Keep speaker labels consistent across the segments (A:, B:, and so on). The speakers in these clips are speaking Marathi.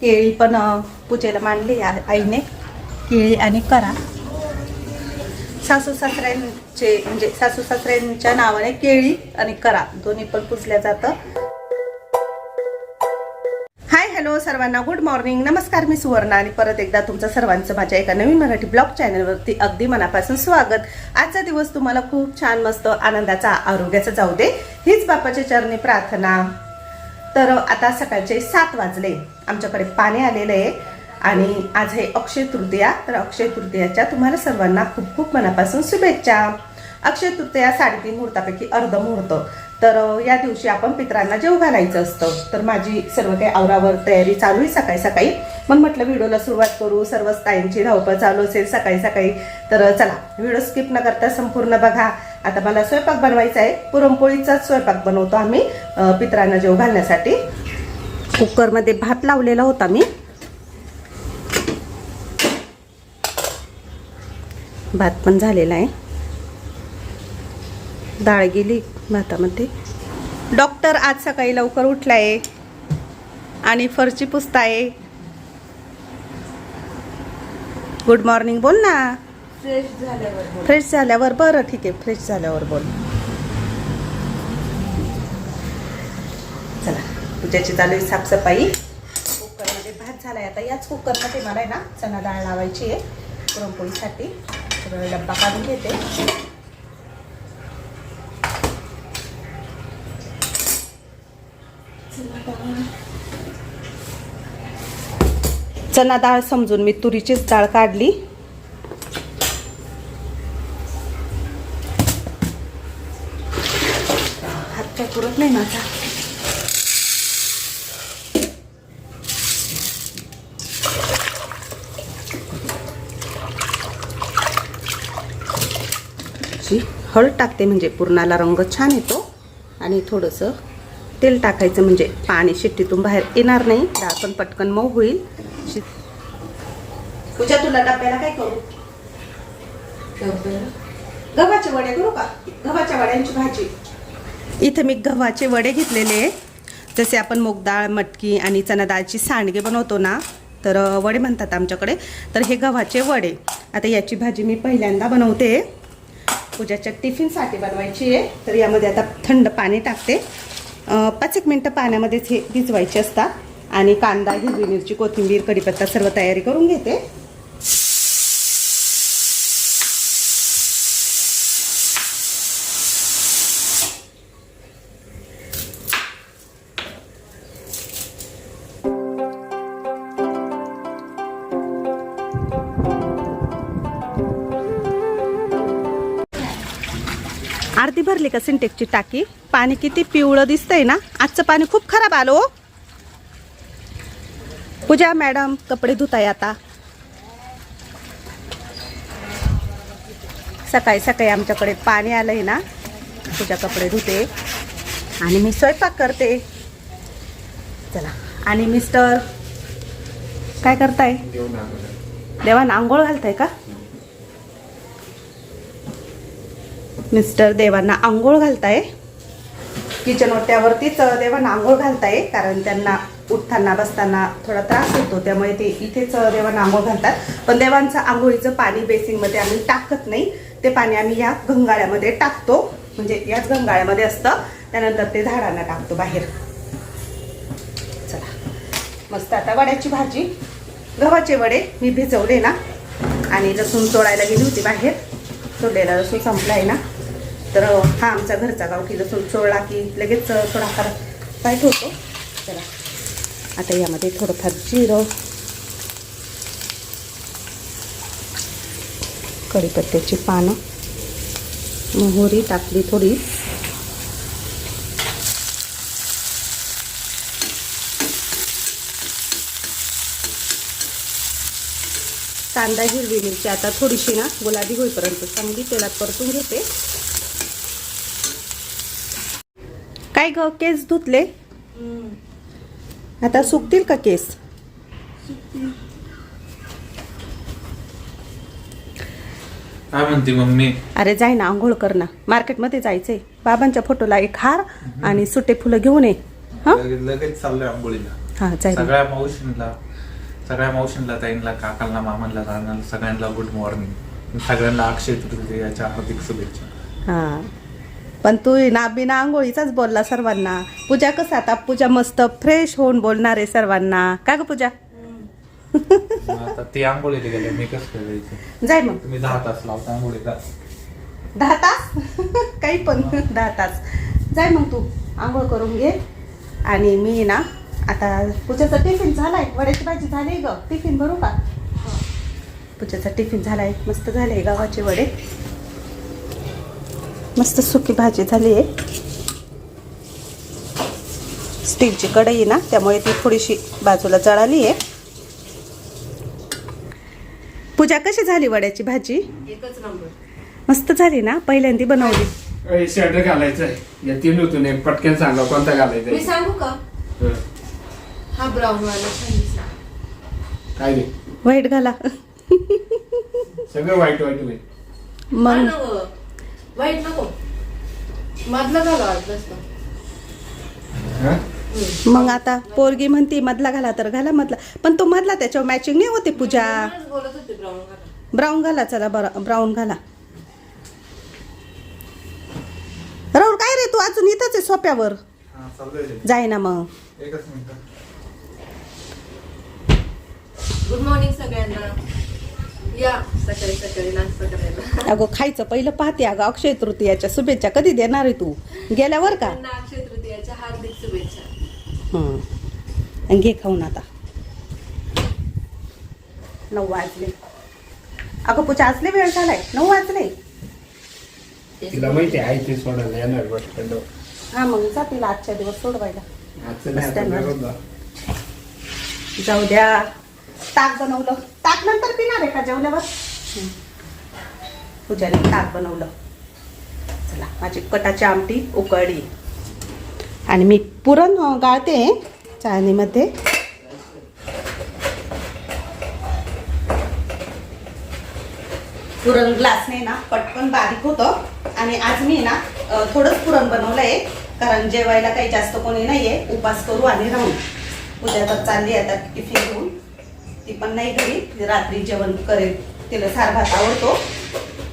A: केळी पण पूजेला मांडली आईने. केळी आणि करा. सासू सासऱ्यांचे म्हणजे सासू सासऱ्यांच्या नावाने केळी आणि करा. दोन्ही पण पुजल्या जातं. हाय हॅलो सर्वांना. Good morning. नमस्कार मी सुवर्णा आणि परत एकदा तुमचं सर्वांचं माझ्या एका नवीन मराठी ब्लॉग चॅनलवरती अगदी मनापासून स्वागत. आजचा दिवस तुम्हाला खूप छान मस्त आनंदाचा आरोग्याचा जाऊ दे. हीच बापाच्या चरणी प्रार्थना. तर आता सकाळचे सात वाजले. आमच्याकडे पाणी आलेलं आहे. आणि आज आहे अक्षय तृतीया. तर अक्षय तृतीयाच्या तुम्हाला सर्वांना खूप खूप मनापासून शुभेच्छा. अक्षय तृतीया साडेतीन मुहूर्तापैकी अर्ध मुहूर्त. तर या दिवशी आपण पितरांना जेव घालायचं असतं. तर माझी सर्व काही आवरावर तयारी चालू आहे सकाळी सकाळी. मग म्हटलं व्हिडिओला सुरुवात करू. सर्व ताईंची धावपळ चालू असेल सकाळी सकाळी. तर चला व्हिडिओ स्किप न करता संपूर्ण बघा. आता मला स्वयंपाक बनवायचा आहे. पुरणपोळीचाच स्वयंपाक बनवतो आम्ही पित्रांना पितरांना जेव घालण्यासाठी. कुकरमध्ये भात लावलेला होता मी. भात पण झालेला आहे. डाळ गेली भातामध्ये. डॉक्टर आज सकाळी लवकर उठलाय. आणि फरची पुसताय. गुड मॉर्निंग बोल ना.
B: फ्रेश झाल्यावर.
A: फ्रेश झाल्यावर बरं ठीक आहे फ्रेश झाल्यावर बोल. त्याची चालू आहे साफसफाई. कुकरमध्ये भात झाला आहे आता. याच कुकरमध्ये मला आहे ना चणा डाळ लावायची आहे पुरणपोळीसाठी. तर डब्बा काढून घेते. चणा डाळ समजून मी तुरीचीच डाळ काढली. हात काय पुरत नाही माझा जी हळद टाकते म्हणजे पुरणाला रंग छान येतो. आणि थोडंसं तेल टाकायचं म्हणजे पाणी शिट्टीतून बाहेर येणार नाही. डाळ पण पटकन मऊ होईल. पूजा तुला डब्याला काय करू? गव्हाचे वडे करू का? गव्हाच्या वड्यांची भाजी. इथं मी गव्हाचे वडे घेतलेले जसे आपण मूग डाळ मटकी आणि चना डाळची सांडगे बनवतो ना तर वडे म्हणतात आमच्याकडे. तर हे गव्हाचे वडे. आता याची भाजी मी पहिल्यांदा बनवते. पूजाच्या टिफिनसाठी बनवायची आहे. तर यामध्ये आता थंड पाणी टाकते. पाच एक मिनटं पाण्यामध्येच हे भिजवायचे असतात. आणि कांदा हिरवी मिरची कोथिंबीर कढीपत्ता सर्व तयारी करून घेते. अर्धी भरली का सिंटेक्सची टाकी? पाणी किती पिवळं दिसतंय ना? आजचं पाणी खूप खराब आलो हो. पूजा मॅडम कपडे धुताय आता. सकाळी सकाळी आमच्याकडे पाणी आलंय ना पूजा कपडे धुते. आणि मी स्वयंपाक करते. चला. आणि मिस्टर काय करताय? देवान आंघोळ घालताय का? मिस्टर देवांना आंघोळ घालताय? किचन ओट्यावरतीच देवांना आंघोळ घालताय? कारण त्यांना उठताना बसताना थोडा त्रास होतो त्यामुळे ते इथेच देवांना आंघोळ घालतात. पण देवांचं आंघोळीचं पाणी बेसिनमध्ये आम्ही टाकत नाही. ते पाणी आम्ही या गंगाळ्यामध्ये टाकतो. म्हणजे याच गंगाळ्यामध्ये असतं. त्यानंतर ते झाडांना टाकतो बाहेर. चला. मस्त आता वड्याची भाजी. गव्हाचे वडे मी भिजवले ना. आणि लसूण तोडायला गेली होती बाहेर. तोडलेला लसूण संपला आहे ना. तर हा आमचा घरचा गावठी लसूण चोळला की लगेच थोडाफार काय होतो. चला. आता यामध्ये थोडंफार जिरं कढीपत्त्याची पानं मोहरी टाकली थोडी. कांदा हिरवी मिरची आता थोडीशी ना गुलाबी होईपर्यंत चांगली तेलात परतून घेते. काय ग? केस धुतले? आता सुकतील का केस?
C: काय म्हणते मम्मी?
A: अरे जाय ना आंघोळ कर ना. मार्केटमध्ये जायचंय. बाबांच्या फोटोला एक हार आणि सुटे फुलं घेऊन ये. हा?
C: लगेच चाललोय
A: हा जाईल
C: सगळ्या मावशींना सगळ्या मावशींना ताईंना काकांना मामांना सगळ्यांना गुड मॉर्निंग सगळ्यांना अक्षय तृतीयाच्या हार्दिक शुभेच्छा.
A: हा. पण तू ना बिना आंघोळीचाच बोलला सर्वांना. पूजा कसं आता? पूजा मस्त फ्रेश होऊन बोलणार आहे सर्वांना. का ग पूजा?
C: आता ते आंघोळीला गेले मी कसं करायचं
A: जाय मग.
C: तुम्ही दहा तास लावता आंघोळीला.
A: दहा तास? काही पण दहा तास. जाय मग तू आंघोळ करून घे. आणि मी ना आता पूजाचा टिफिन झालाय. वड्याची भाजी झाली ग. टिफिन भरू का? पूजाचा टिफिन झालाय. मस्त झाले गावाचे वडे. मस्त सुकी भाजी झाली आहे. स्टीलची कढई आहे ना त्यामुळे ती थोडीशी बाजूला जळाली आहे. पूजा कशी झाली वड्याची भाजी?
B: एकच नंबर.
A: मस्त झाली ना पहिल्यांदी बनवली.
D: शर्ट घालायचंय या तीन एक पटकन सांगा कोणता घालायचा
B: मी सांगू का?
D: हं.
B: हा ब्राऊन वाला छान दिसला.
D: काय रे?
A: वाईट घाला.
D: सगळं वाईट वाईट
A: मग.
B: वाईट नको. मधलं घाला वाटलं असतं.
D: हं?
B: हम्म.
A: मग आता पोरगी म्हणती मधला घाला तर घाला मधला. पण तो मधला त्याच्यावर मॅचिंग नाही होते पूजा.
B: म्हणूनच बोलत होते ब्राऊन घाला.
A: चला बरं ब्राऊन घाला. राहुल काय रे तू अजून इथंच आहे सोप्यावर?
C: हा
A: जाय ना मग.
C: एकच मिनिट.
B: गुड मॉर्निंग सगळ्यांना. या सकाळी सकाळी नाश्ता करायला.
A: अगं खायचं पहिलं पाहते. अगं अक्षय तृतीयाच्या शुभेच्छा. कधी देणार आहे तू? गेल्यावर का?
B: त्यांना अक्षय तृतीयाच्या हार्दिक शुभेच्छा.
A: हं. आणि घे खाऊन आता. नऊ वाजले. अगं पूजा आजले वेळ झालाय. नऊ वाजले.
D: तिला माहिती आहे ते सोडायला येणार वाटतं
A: हा मग जा तिला आजच्या दिवस सोडवायला.
D: आजचं नाही आता
A: Stand
D: बरोबर.
A: जाऊ द्या. ताक बनवलं. ताक नंतर पिणार आहे का जेवल्यावर? पूजाने ताक बनवलं. चला माझी कटाची आमटी उकळली. आणि मी पुरण गाळते चाळणीमध्ये. पुरण ग्लासने ना पटकन बारीक होतं. आणि आज मी ना थोडंच पुरण बनवलं आहे कारण जेवायला काही जास्त कोणी नाही आहे उपास करू आणि राहू. उद्या तर चालली आता टिफिन ती पण नाही घरी. रात्री जेवण करेल. तिला सार भात आवडतो.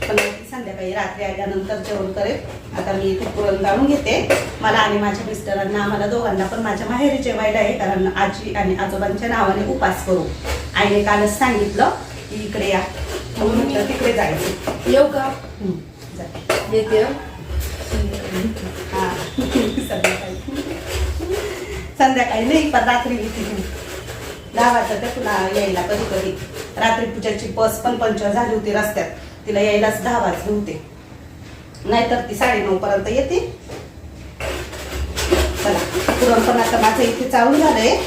A: पण संध्याकाळी रात्री आल्यानंतर जेवण करेल. आता मी इथे पुरण गाळून घेते. मला आणि माझ्या मिस्टरांना आम्हाला दोघांना पण माझ्या माहेरी जेवायला आहे. कारण आजी आणि आजोबांच्या नावाने उपास करू. आईने कालच सांगितलं की इकडे या. म्हणून म्हटलं तिकडे जायचं.
B: येऊ का. येते.
A: संध्याकाळी. संध्याकाळी नाही पण रात्री येते. ती. दहा वाजता ते यायला कधी कधी. रात्री पूजाची बस पण पंचर झाली होती रस्त्यात. तिला यायलाच दहा वाजले होते. नाहीतर ती साडेनऊ पर्यंत येते. चला पुरण पण आता माझं इथे चालू झालंय.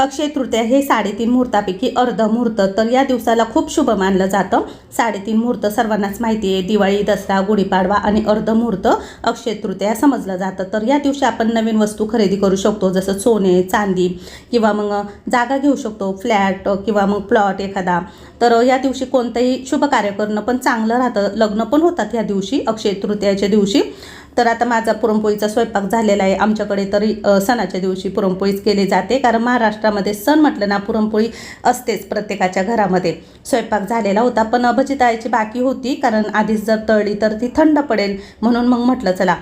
A: अक्षय तृतीया हे साडेतीन मुहूर्तापैकी अर्ध मुहूर्त. तर या दिवसाला खूप शुभ मानलं जातं. साडेतीन मुहूर्त सर्वांनाच माहिती आहे. दिवाळी दसरा गुढीपाडवा आणि अर्ध मुहूर्त अक्षय तृतीया समजलं जातं. तर या दिवशी आपण नवीन वस्तू खरेदी करू शकतो जसं सोने चांदी किंवा मग जागा घेऊ शकतो फ्लॅट किंवा मग प्लॉट एखादा. तर या दिवशी कोणतंही शुभ कार्य करणं पण चांगलं राहतं. लग्न पण होतात या दिवशी अक्षय तृतीयाच्या दिवशी. तर आता माझा पुरणपोळीचा स्वयंपाक झालेला आहे. आमच्याकडे तरी सणाच्या दिवशी पुरणपोळीच केली जाते. कारण महाराष्ट्रामध्ये सण म्हटलं ना पुरणपोळी असतेच प्रत्येकाच्या घरामध्ये. स्वयंपाक झालेला होता पण भजी बाकी होती. कारण आधीच जर तळली तर ती थंड पडेल. म्हणून मग म्हटलं चला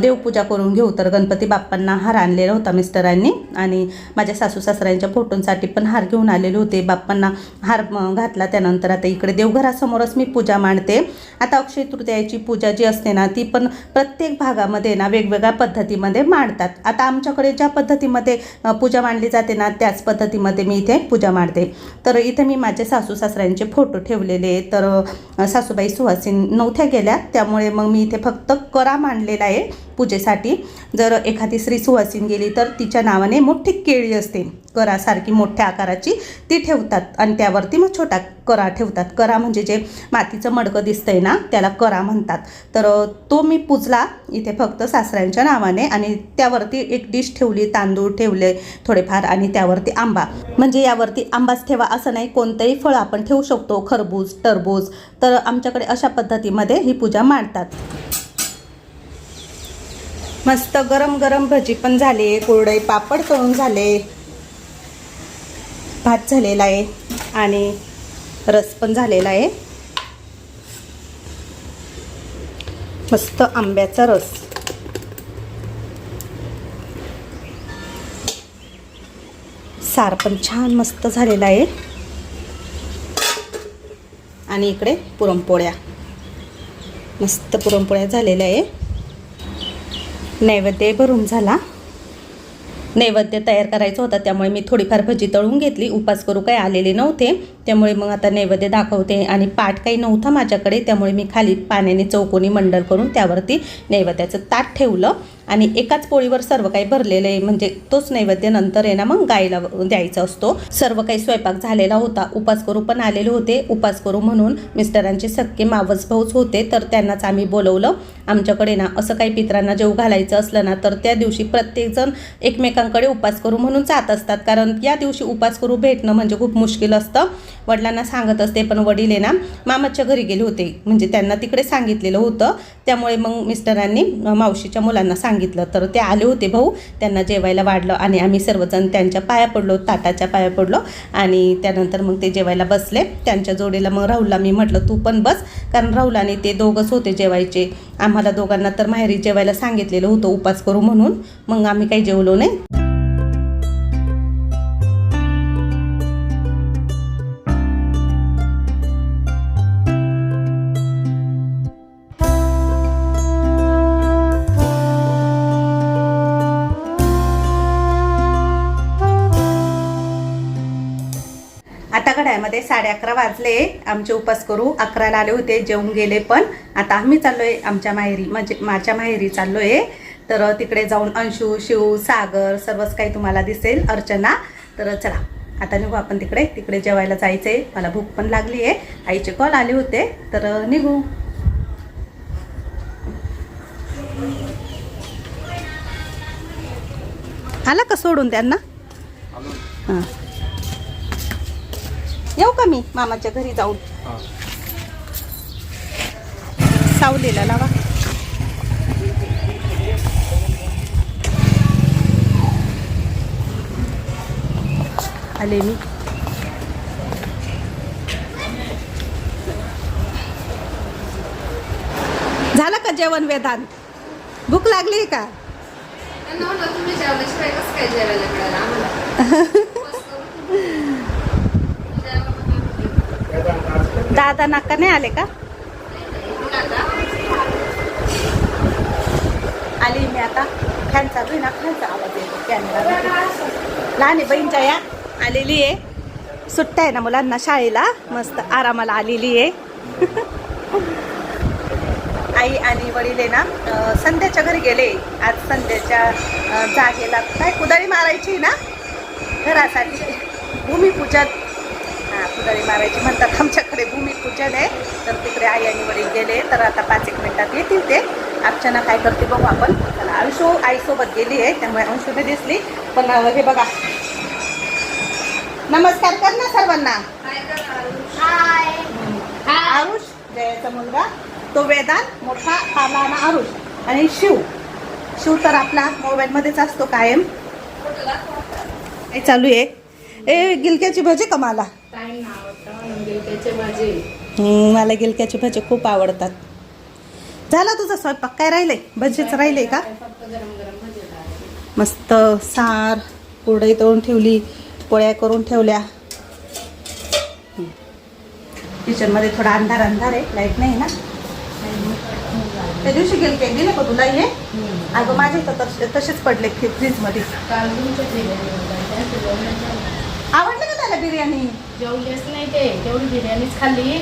A: देवपूजा करून घेऊ. तर गणपती बाप्पांना हार आणलेला होता मिस्टरांनी. आणि माझ्या सासू सासऱ्यांच्या फोटोंसाठी पण हार घेऊन आलेले होते. बाप्पांना हार घातला. त्यानंतर आता इकडे देवघरासमोरच मी पूजा मांडते. आता अक्षय तृतीयाची पूजा जी असते ना ती पण प्रत्येक प्रत्येक भागामध्ये ना वेगवेगळ्या पद्धतीमध्ये मांडतात. आता आमच्याकडे ज्या पद्धतीमध्ये पूजा मांडली जाते ना त्याच पद्धतीमध्ये मी इथे पूजा मांडते. तर इथे मी माझे सासू सासऱ्यांचे फोटो ठेवलेले तर सासूबाई सुहासीन नव्हत्या गेल्या. त्यामुळे मग मी इथे फक्त करा मांडलेला आहे पूजेसाठी. जर एखादी स्त्री सुहासीन गेली तर तिच्या नावाने मोठी केळी असते. करासारखी मोठ्या आकाराची ती ठेवतात. आणि त्यावरती मग छोटा करा ठेवतात. करा म्हणजे जे मातीचं मडकं दिसतंय ना त्याला करा म्हणतात. तर तो मी पुजला. इथे फक्त सासऱ्यांच्या नावाने आणि त्यावरती एक डिश ठेवली तांदूळ ठेवले थोडेफार आणि त्यावरती आंबा. म्हणजे यावरती आंबाच ठेवा असं नाही कोणतंही फळ आपण ठेवू शकतो खरबूज टरबूज. तर आमच्याकडे अशा पद्धतीमध्ये ही पूजा मांडतात. मस्त गरम गरम भजी पण झाली कुरडई पापड तळून झाले भात झालेला आहे. आणि रस पण झालेला आहे. मस्त आंब्याचा रस. सार पण छान मस्त झालेला आहे. आणि इकडे पुरणपोळ्या. मस्त पुरणपोळ्या झालेल्या आहे. नैवेद्य भरून झाला. नैवेद्य तयार करायचा होता त्यामुळे मी थोडीफार भजी तळून घेतली. उपास करू काही आलेले नव्हते. त्यामुळे मग आता नैवेद्य दाखवते आणि पाठ काही नव्हता माझ्याकडे. त्यामुळे मी खाली पाण्याने चौकोनी मंडल करून त्यावरती नैवेद्याचं ताट ठेवलं. आणि एकाच पोळीवर सर्व काही भरलेलं आहे. म्हणजे तोच नैवेद्य नंतर आहे ना मग गायला द्यायचा असतो. सर्व काही स्वयंपाक झालेला होता. उपास करू पण आलेले होते. उपास करू म्हणून मिस्टरांचे सक्के मावस भाऊच होते. तर त्यांनाच आम्ही बोलवलं. आमच्याकडे ना असं काही पित्रांना जेव घालायचं असलं ना तर त्या दिवशी प्रत्येकजण एकमेकांकडे उपास करू म्हणून जात असतात. कारण या दिवशी उपास करू भेटणं म्हणजे खूप मुश्किल असतं. वडिलांना सांगत असते पण वडील ना मामाच्या घरी गेले होते. म्हणजे त्यांना तिकडे सांगितलेलं होतं. त्यामुळे मग मिस्टरांनी मावशीच्या मुलांना सांगितलं. सांगितलं. तर ते आले होते भाऊ. त्यांना जेवायला वाढलं आणि आम्ही सर्वजण त्यांच्या पाया पडलो ताटाच्या पाया पडलो आणि त्यानंतर मग ते जेवायला बसले. त्यांच्या जोडीला मग राहुलला मी म्हटलं तू पण बस. कारण राहुल आणि ते दोघंच होते जेवायचे. आम्हाला दोघांना तर माहेरी जेवायला सांगितलेलं होतं उपास करू म्हणून. मग आम्ही काही जेवलो नाही. घड्यामध्ये साडे अकरा वाजले. आमचे उपास करू. अकराला आले होते जेवून गेले पण आता आम्ही चाललोय आमच्या माहेरी म्हणजे माझ्या माहेरी चाललोय. तर तिकडे जाऊन अंशू शिव सागर सर्वच काही तुम्हाला दिसेल अर्चना. तर चला आता निघू आपण तिकडे. तिकडे जेवायला जायचंय. मला भूक पण लागली आहे आईचे कॉल आले होते. तर निघू. आला का सोडून त्यांना? हां. येऊ का मी मामाच्या घरी जाऊन? सावलीला लावा. आले मी. झालं का जेवण वेदांत? भूक लागली का
B: त्यांना म्हणलं तुम्ही जेवल्याशिवाय कसं काय जेवायला मिळालं आम्हाला
A: दादा नाका नाही आले का? आली मी आता. फॅनचा चालू ना फॅनचा आवाज येतो कॅमेरा लहान आहे बहीणच्या या. आलेली आहे. सुट्ट्या आहे ना मुलांना शाळेला. मस्त आरामाला आलेली आहे. आई आणि वडील आहे ना संध्याच्या घरी गेले. आज संध्याच्या जागेला काय कुदाळी मारायची ना? घरासाठी. भूमिपूजन. कुदाळी मारायची म्हणतात. आमच्याकडे भूमिपूजन आहे. तर तिकडे आई आणि वडील गेले. तर आता पाच एक मिनिटात येतील ते. अर्चना काय करते बघू आपण. अंशू आईसोबत गेली आहे. त्यामुळे अंशूने दिसली. पण हे बघा. नमस्कार कर ना सर्वांना. आरुष जयाचा मुलगा. तो वेदांत मोठा लहान आरुष. आणि शिव. शिव तर आपला मोबाईलमध्येच असतो कायम. चालू आहे. ए गिलक्याची भजी का मला
B: गिलक्याचे भाजी.
A: मला गिलक्याची भजी खूप आवडतात. झाला तुझा स्वयंपाक? काय राहिलंय? भजीच राहिलंय का. मस्त सार कुरडई तळून ठेवली पोळ्या करून ठेवल्या. किचनमध्ये थोडा अंधार अंधार आहे लाइट नाही ना? त्या दिवशी गेल काय दिलं का तुला हे? अगं माझे तर तसे- तसेच पडले फ्रीजमध्ये.
B: बिर्याणी? जेवलेच नाही ते. तेवढी बिर्याणीच खाल्ली.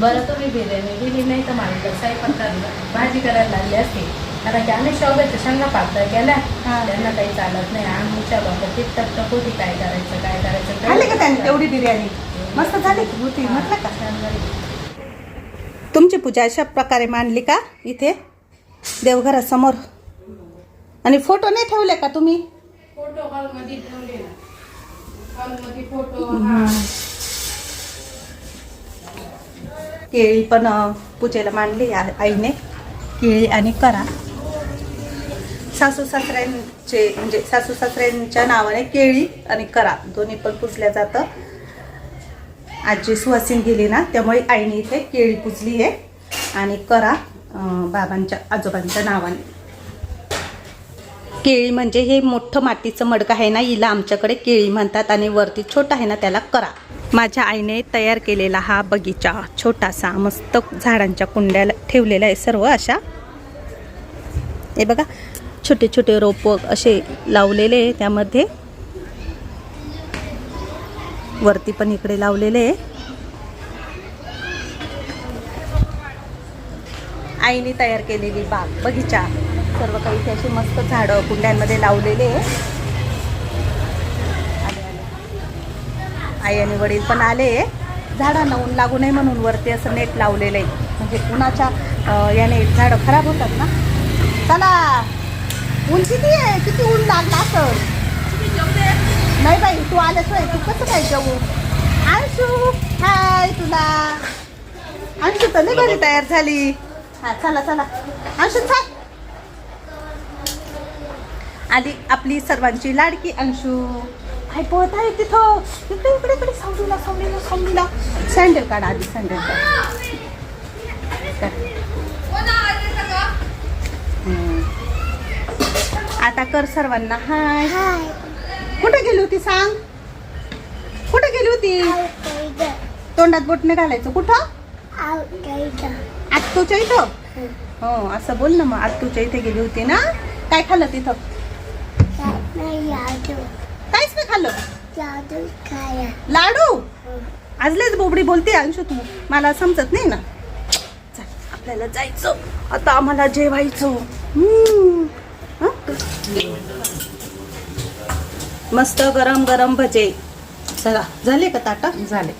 B: बरं तुम्ही बिर्याणी दिली नाही तर मला तर स्वयंपाक करायला भाजी करायला लागली असती. कारण की आम्ही शेवग्याच्या शेंगा केल्या.
A: हा.
B: त्यांना काही चालत नाही. आमच्या बाबा तिक टक होती. काय करायचं काय करायचं
A: खाल्ली का त्याने तेवढी बिर्याणी? मस्त झाली होती. म्हटलं का?
B: झाली.
A: तुमची पूजा अशा प्रकारे मांडली का इथे? देवघरासमोर. आणि फोटो नाही ठेवले का तुम्ही?
B: फोटो हॉलमध्ये ठेवले ना हॉलमध्ये फोटो हा
A: केळी पण पूजेला मांडली आईने. केळी आणि करा. सासू सासऱ्यांचे म्हणजे सासू सासऱ्यांच्या नावाने केळी आणि करा. दोन्ही पण पुजल्या जातं. आजी सुवासीन गेली ना त्यामुळे आईने इथे केळी पुजली आहे. आणि करा बाबांच्या आजोबांच्या नावाने. केळी म्हणजे हे मोठं मातीचं मडकं आहे ना हिला आमच्याकडे केळी म्हणतात आणि वरती छोटा आहे ना त्याला करा. माझ्या आईने तयार केलेला हा बगीचा छोटासा मस्त झाडांच्या कुंड्याला ठेवलेला आहे सर्व अशा. हे बघा छोटे छोटे रोप असे लावलेले आहे त्यामध्ये. वरती पण इकडे लावलेले आहे. आईने तयार केलेली बाग बगीचा. सर्व काही इथे असे मस्त झाडं कुंड्यांमध्ये लावलेले आहे. आई आणि वडील पण आले झाडांना ऊन लागू नये म्हणून वरती असं नेट लावलेलं आहे. म्हणजे उन्हाच्या याने झाडं खराब होतात ना? चला. ऊन किती आहे? किती ऊन लागला असं? नाही बाई तू आल्याशिवाय तू कसं काय जेवू? अंशू हाय तुला. अंशू तर नाही घरी तयार झाली. हा चला चला. अंशू चाल. आली आपली सर्वांची लाडकी अंशू. काय पोहत आहे तिथं. इकडे इकडे इकडे. सावलीला सावलीला सावलीला. सँडल काढ आधी सँडल काढ. आता कर सर्वांना. हाय. कुठे गेली होती सांग? कुठे गेली होती? तोंडात बोटने घालायचं. कुठं? आत्तूच्या इथं? हो असं बोल ना मग. आत्तूच्या इथे गेली होती ना? काय खाल्लं तिथं? काहीच नाही खाल्लं. लाडू आजलेच बोबडी बोलते अंशू तू. मला समजत नाही ना. चल आपल्याला जायचं. आता आम्हाला जेवायचं. हं? मस्त गरम गरम भजे. चला झाले का ताटा?
B: झाले.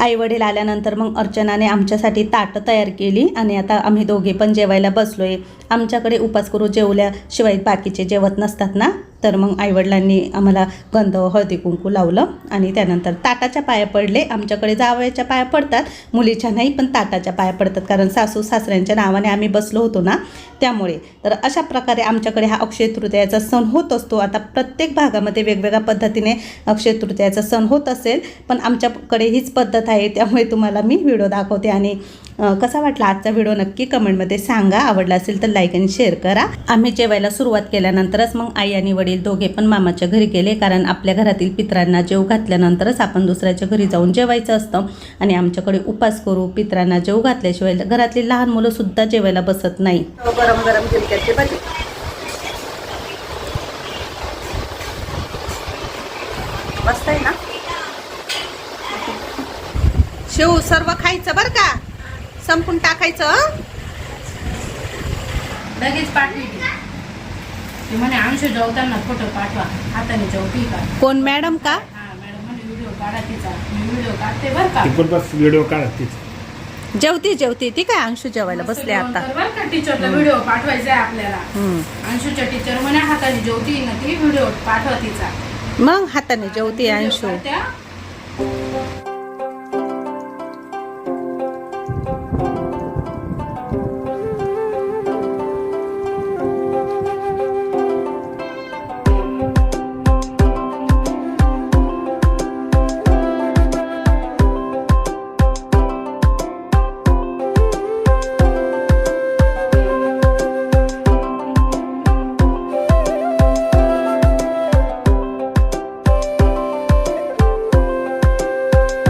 A: आई वडील आल्यानंतर मग अर्चनाने आमच्यासाठी ताटं तयार केली आणि आता आम्ही दोघे पण जेवायला बसलोय. आमच्याकडे उपास करू जेवल्याशिवाय बाकीचे जेवत नसतात ना? तर मग आईवडिलांनी आम्हाला गंध हळदी कुंकू लावलं आणि त्यानंतर ताटाच्या पाया पडले. आमच्याकडे जावयाच्या पाया पडतात. मुलीच्या नाही पण ताटाच्या पाया पडतात. कारण सासू सासऱ्यांच्या नावाने आम्ही बसलो होतो ना? त्यामुळे. तर अशा प्रकारे आमच्याकडे हा अक्षय तृतीयाचा सण होत असतो. आता प्रत्येक भागामध्ये वेगवेगळ्या पद्धतीने अक्षय तृतीयाचा सण होत असेल पण आमच्याकडे हीच पद्धत आहे. त्यामुळे तुम्हाला मी व्हिडिओ दाखवते आणि कसा वाटला आजचा व्हिडिओ नक्की कमेंटमध्ये सांगा. आवडला असेल तर लाईक आणि शेअर करा. आम्ही जेवायला सुरुवात केल्यानंतरच मग आई आणि वडील दोघे पण मामाच्या घरी गेले कारण आपल्या घरातील पित्रांना जेव घातल्यानंतरच आपण दुसऱ्याच्या घरी जाऊन जेवायचं असतं. आणि आमच्याकडे उपास करू पित्रांना जेव घातल्याशिवाय घरातली लहान मुलं सुद्धा जेवायला बसत नाही. गरम गरम झुलक्याचे भाजी. मस्त आहे ना? शिव सर्व खायचं बरं का? संपून टाकायचं?
B: लगेच पाठवी. ती म्हणे अंश जेवताना फोटो पाठवा. हाताने जेवती का?
A: कोण मॅडम का?
B: हा मॅडम म्हणे व्हिडिओ काढा तिचा. मी व्हिडिओ काढते बरं का?
D: ती पण बस व्हिडिओ काढ तीच.
A: जेवती जेवती. ती काय अंशू जेवायला बसले आता?
B: कर बरं का टीचरला व्हिडिओ पाठवायचा आहे आपल्याला.
A: हम्म.
B: अंशूच्या टीचर म्हणे हाताने जेवती ना ती व्हिडिओ पाठवा तिचा.
A: मग हाताने जेवती अंशू.